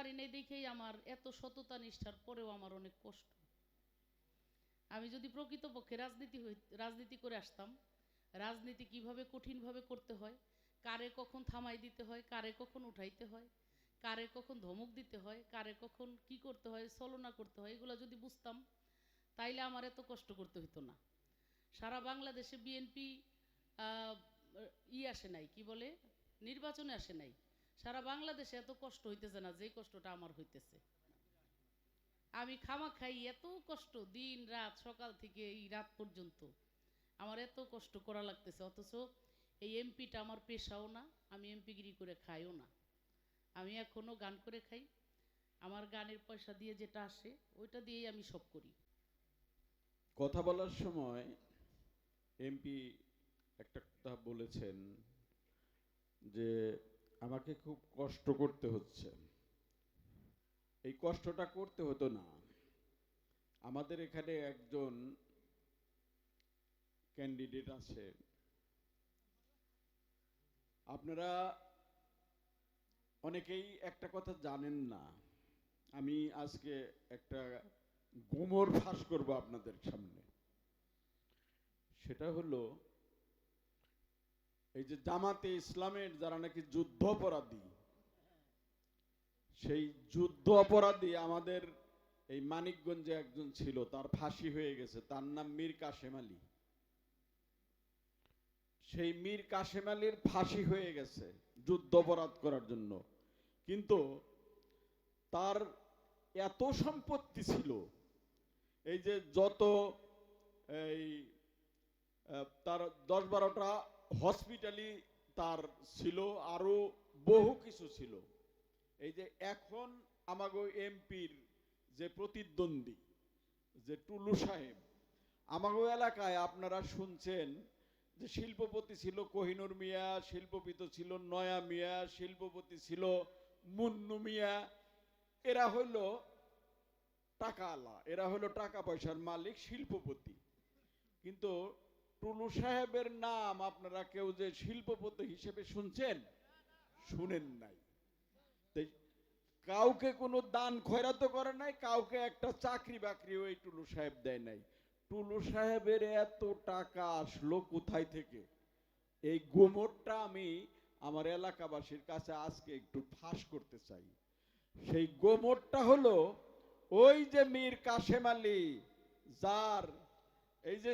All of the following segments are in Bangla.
পারি নাই দেখেই আমার এত সততা নিষ্ঠার পরেও আমার অনেক কষ্ট। আমি যদি প্রকৃতপক্ষে রাজনীতি রাজনীতি করে আসতাম, রাজনীতি কীভাবে কঠিনভাবে করতে হয়, কারে কখন থামাই দিতে হয়, কারে কখন উঠাইতে হয়, কারে কখন ধমক দিতে হয়, কারে কখন কি করতে হয়, ছলনা করতে হয়, এগুলো যদি বুঝতাম, তাইলে আমার এত কষ্ট করতে হতো না। সারা বাংলাদেশে বিএনপি ই আসে নাই, কি বলে? নির্বাচনে আসে নাই। সারা বাংলাদেশে এত কষ্ট হইতেছে না যে কষ্টটা আমার হইতেছে। আমি খামা খাই এত কষ্ট, দিন, রাত, সকাল থেকে এই রাত পর্যন্ত। আমার এত কষ্ট করা লাগতেছে, অথচ এই এমপিটা আমার পেশাও না, আমি এমপিগিরি করে খাইও না। আমি এখনও গান করে খাই। আমার গানের পয়সা দিয়ে যেটা আসে, ওইটা দিয়েই আমি সব করি। কথা বলার সময় এমপি একটা কথা বলেছেন যে আমাকে খুব কষ্ট করতে হচ্ছে। এই কষ্টটা করতে হতো না। আমাদের এখানে একজন ক্যান্ডিডেট আছে। আপনারা অনেকেই একটা কথা জানেন না। আমি আজকে একটা গোমর ফাঁস করব আপনাদের সামনে। সেটা হলো এই যে জামাতে ইসলামের যারা নাকি যুদ্ধ অপরাধী, সেই যুদ্ধ অপরাধী আমাদের এই মানিকগঞ্জে একজন ছিল, তার ফাঁসি হয়ে গেছে, তার নাম মীর কাশেম আলী। সেই মীর কাশেম আলীর ফাঁসি হয়ে গেছে যুদ্ধ অপরাধ করার জন্য। কিন্তু তার এত সম্পত্তি ছিল, এই যে যত এই তার দশ বারোটা হসপিটালি তার ছিল, আরও বহু কিছু ছিল। এই যে এখন আমাগো এমপির যে প্রতিদ্বন্দ্বী, যে টুলু সাহেব, আমাগো এলাকায় আপনারা শুনছেন যে শিল্পপতি ছিল কোহিনুর মিয়া, শিল্পপতি ছিল নয়া মিয়া, শিল্পপতি ছিল মুন্নু মিয়া। এরা হইল টাকা আলা এরা হলো টাকা পয়সার মালিক, শিল্পপতি। কিন্তু টুলু সাহেবের নাম আপনারা কেউ যে শিল্পপতি হিসেবে শুনছেন, শুনেন নাই। কাউকে কোনো দান খয়রাতো করে নাই, কাউকে একটা চাকরি বাকরি ওই টুলু সাহেব দেয় নাই। টুলু সাহেবের এত টাকা আসলো কোথায় থেকে? এই গোমরটা আমি আমার এলাকাবাসীর কাছে আজকে একটু ফাঁস করতে চাই। সেই গোমরটা হলো ওই যে মীর কাশেম আলী, যার এই যে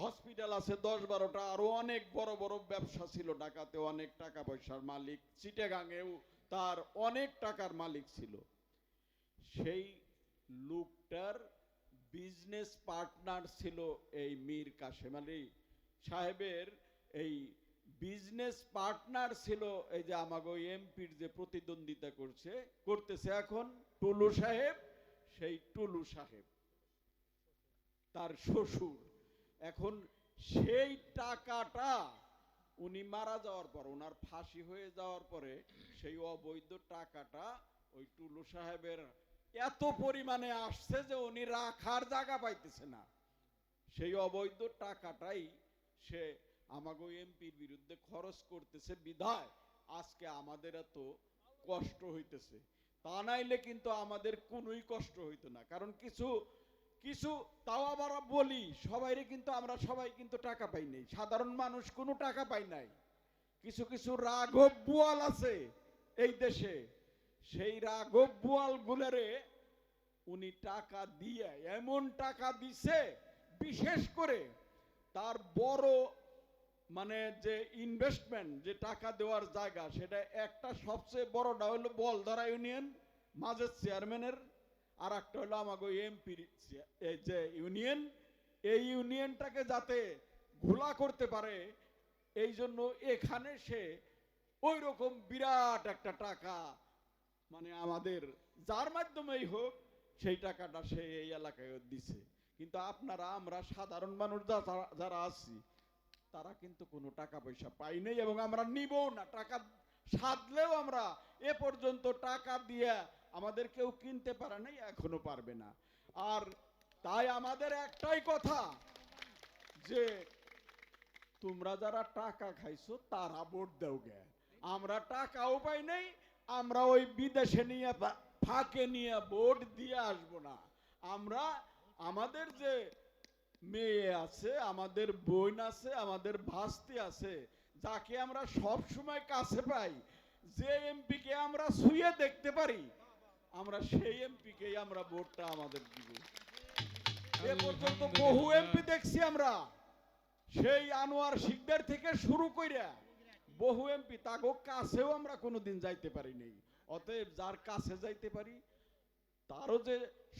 হসপিটাল আছে দশ বারোটা, আরও অনেক বড় বড় ব্যবসা ছিল ঢাকাতে অনেক টাকা পয়সার মালিক। চিটেগাঙেও তার অনেক টাকার মালিক ছিল। সেই লোকটার বিজনেস পার্টনার ছিল এই মীর কাশেম আলী সাহেবের। এই বিজনেস পার্টনার ছিল এই যে আমাগো এমপির যে প্রতিদ্বন্দ্বিতা করছে, করতেছে এখন টুলু সাহেব, সেই টুলু সাহেব। তার শ্বশুর। এখন সেই টাকাটা উনি মারা যাওয়ার পর, ওনার ফাঁসি হয়ে যাওয়ার পরে সেই অবৈধ টাকাটা ওই টুলু সাহেবের এত পরিমাণে আসছে যে উনি রাখার জায়গা পাইতেছে না। সেই অবৈধ টাকাটাই সে আমাগো এমপির বিরুদ্ধে খরচ করতেছে, বিধায় আজকে আমাদের এত কষ্ট হইতেছে। তা নাইলে কিন্তু আমাদের কোনোই কষ্ট হইতো না। কারণ কিছু কিছু তাও আবার বলি, সবাইরে কিন্তু আমরা সবাই কিন্তু টাকা পাই নাই। সাধারণ মানুষ কোনো টাকা পাই নাই। কিছু কিছু রাঘব বুয়াল আছে এই দেশে। সেই রাঘব বুয়াল গুলারে উনি টাকা দিয়ে, এমন টাকা দিছে, বিশেষ করে তার বড় মানে যে ইনভেস্টমেন্ট যে টাকা দেওয়ার জায়গা, সেটা একটা সবচেয়ে বড়টা হলো বলধারা ইউনিয়ন মাঝের চেয়ারম্যানের আর একটা হলো আমাকে এমপির যে ইউনিয়ন এই ইউনিয়নটাকে যাতে ঘোলা করতে পারে এই জন্য এখানে সে ওই রকম বিরাট একটা টাকা মানে আমাদের যার মাধ্যমেই হোক, সেই টাকাটা সে এই এলাকায় দিছে। কিন্তু আপনারা, আমরা সাধারণ মানুষ যারা আছি, তারা কিন্তু কোনো টাকা পয়সা পাই নাই এবং আমরা নিবও না। টাকা সাধলেও আমরা এ পর্যন্ত টাকা দিয়ে আমাদের কেউ কিনতে পারে নাই, এখনও পারবে না। আর তাই আমাদের একটাই কথা, যে তোমরা যারা টাকা খাইছো, তারা ভোট দেও গে। আমরা টাকাও পাই নাই, আমরা ওই বিদেশে নিয়ে ফাঁকে নিয়ে ভোট দিয়ে আসব না। আমরা আমাদের যে মেয়ে আছে, আমাদের বোন আছে, আমাদের ভাস্তি আছে, যাকে আমরা সব সময় কাছে পাই, যে এমপিকে আমরা শুয়ে দেখতে পারি আমরা সেই এমপি কেই আমরা ভোটটা আমাদের দিব। এ পর্যন্ত বহু এমপি দেখছি আমরা। সেই আনোয়ার শিকদার থেকে শুরু কইরা বহু এমপি তাগো কাছেও আমরা কোনোদিন যাইতে পারি নাই অতএব যার কাছে যাইতে পারি তারও যে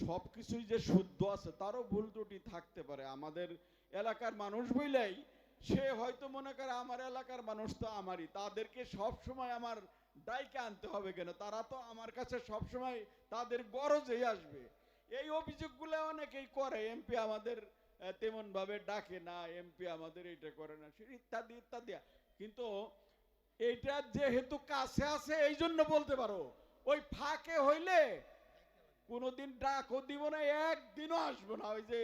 সবকিছুই যে শুদ্ধ আছে তারও ভুল ত্রুটি থাকতে পারে। আমাদের এলাকার মানুষ বইলেই সে হয়তো মনে করে আমার এলাকার মানুষ তো আমারই। তাদেরকে সব সময় আমার ডাইকে আনতে হবে কেন? তারা তো আমার কাছে সব সময় তাদের গরজেই আসবে। এই অভিযোগগুলো অনেকেই করে, এমপি আমাদের তেমন ভাবে ডাকে না, এমপি আমাদের এটা করে না ইত্যাদি ইত্যাদি। কিন্তু এইটা যেহেতু কাছে আছে, এই জন্য বলতে পারো, ওই ফাঁকে হইলে কোনোদিন ডাকও দিব না, একদিনও আসব না। ওই যে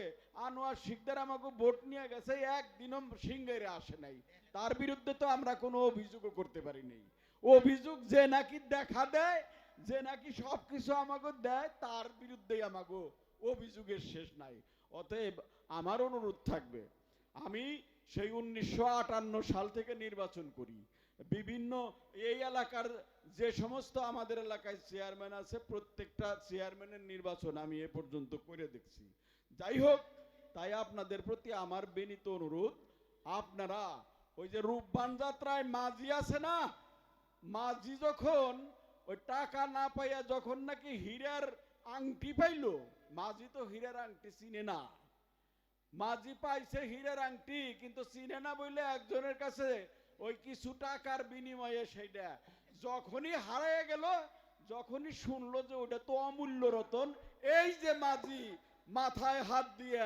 আনোয়ার শিকদার আমাকে ভোট নিয়ে গেছে, একদিনও সিঙ্গারে আসে নাই। তার বিরুদ্ধে তো আমরা কোনো অভিযোগও করতে পারি নাই। অভিযোগ যে নাকি দেখা দেয়, যে নাকি সবকিছু আমাকে দেয়, তার বিরুদ্ধেই আমাকে অভিযোগের শেষ নাই। অতএব আমার অনুরোধ থাকবে, আমি সেই উনিশশো আটান্ন সাল থেকে নির্বাচন করি। বিভিন্ন এই এলাকার যে সমস্ত আমাদের এলাকায় চেয়ারম্যান আছে, প্রত্যেকটা চেয়ারম্যানের নির্বাচন আমি এ পর্যন্ত করে দেখছি। যাই হোক, তাই আপনাদের প্রতি আমার বিনীত অনুরোধ, আপনারা ওই যে রূপবান যাত্রায় মাঝি আছে না মাঝি যখন ওই টাকা না পাইয়া যখন নাকি হীরার আংটি পাইলো মাঝি তো হীরার আংটি চিনে না। মাঝি পাইছে হীরার আংটি, কিন্তু চিনে না বইলে একজনের কাছে ওই কিছু টাকার বিনিময়ে সেইটা যখনই হারাইয়া গেল, যখনই শুনলো যে ওটা তো অমূল্য রতন, এই যে মাঝি মাথায় হাত দিয়ে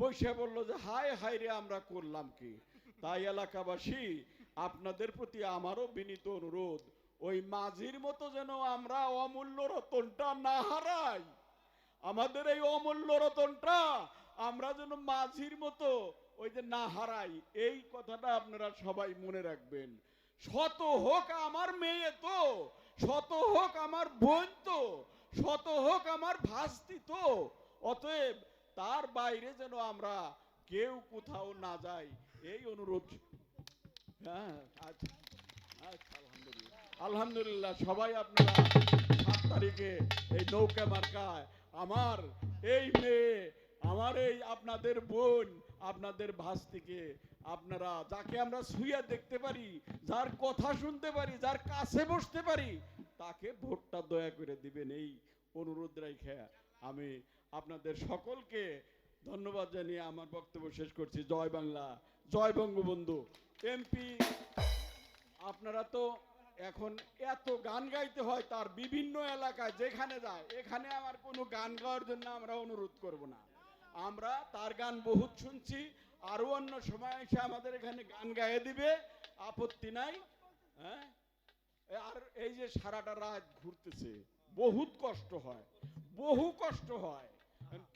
বসে বলল যে, হায় হায় রে, আমরা করলাম কি? তাই এলাকাবাসী আপনাদের প্রতি আমারও বিনীত অনুরোধ, ওই মাঝির মতো যেন আমরা অমূল্য রতনটা না হারাই। আমাদের এই অমূল্য রতনটা আমরা যেন মাঝির মতো ওই যে না হারাই, এই কথাটা আপনারা সবাই মনে রাখবেন। শত হোক আমার মেয়ে তো, শত হোক আমার বোন তো, শত হোক আমার ভাস্তি তো, অতএব তার বাইরে যেন আমরা কেউ কোথাও না যাই, এই অনুরোধ আলহামদুলিল্লাহ আলহামদুলিল্লাহ সবাই আপনারা সাত তারিখে এই নৌকা মার্কায়। আমার এই মেয়ে, আমার এই আপনাদের বোন, আপনাদের ভাস্তিকে আপনারা, যাকে আমরা শুয়ে দেখতে পারি, যার কথা শুনতে পারি, যার কাছে বসতে পারি, তাকে ভোটটা দয়া করে দিবেন এই অনুরোধ রেখে আমি আপনাদের সকলকে ধন্যবাদ জানিয়ে আমার বক্তব্য শেষ করছি। জয় বাংলা। জয় বঙ্গবন্ধু। এমপি, আপনারা তো এখন এত গান গাইতে হয় তার বিভিন্ন এলাকায়, যেখানে যায়, এখানে আমার কোনো গান গাওয়ার জন্য আমরা অনুরোধ করব না। আমরা তার গান বহুত শুনছি আরও অন্য সময় এসে আমাদের এখানে গান গাইয়ে দিবে, আপত্তি নাই হ্যাঁ? আর এই যে সারাটা রাত ঘুরতেছে, বহুত কষ্ট হয়, বহু কষ্ট হয়।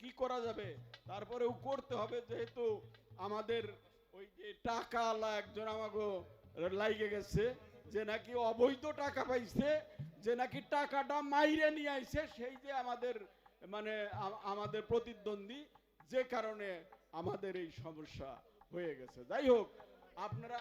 কি করা যাবে? তারপরেও করতে হবে, যেহেতু আমাদের ওই যে টাকাওয়ালা একজন আমাকে লাইগে গেছে, যে নাকি অবৈধ টাকা পাইছে, যে নাকি টাকাটা মাইরে নিয়ে আইছে, সেই যে আমাদের মানে আমাদের প্রতিদ্বন্দ্বী, যে কারণে আমাদের এই সমস্যা হয়ে গেছে। যাই হোক, আপনারা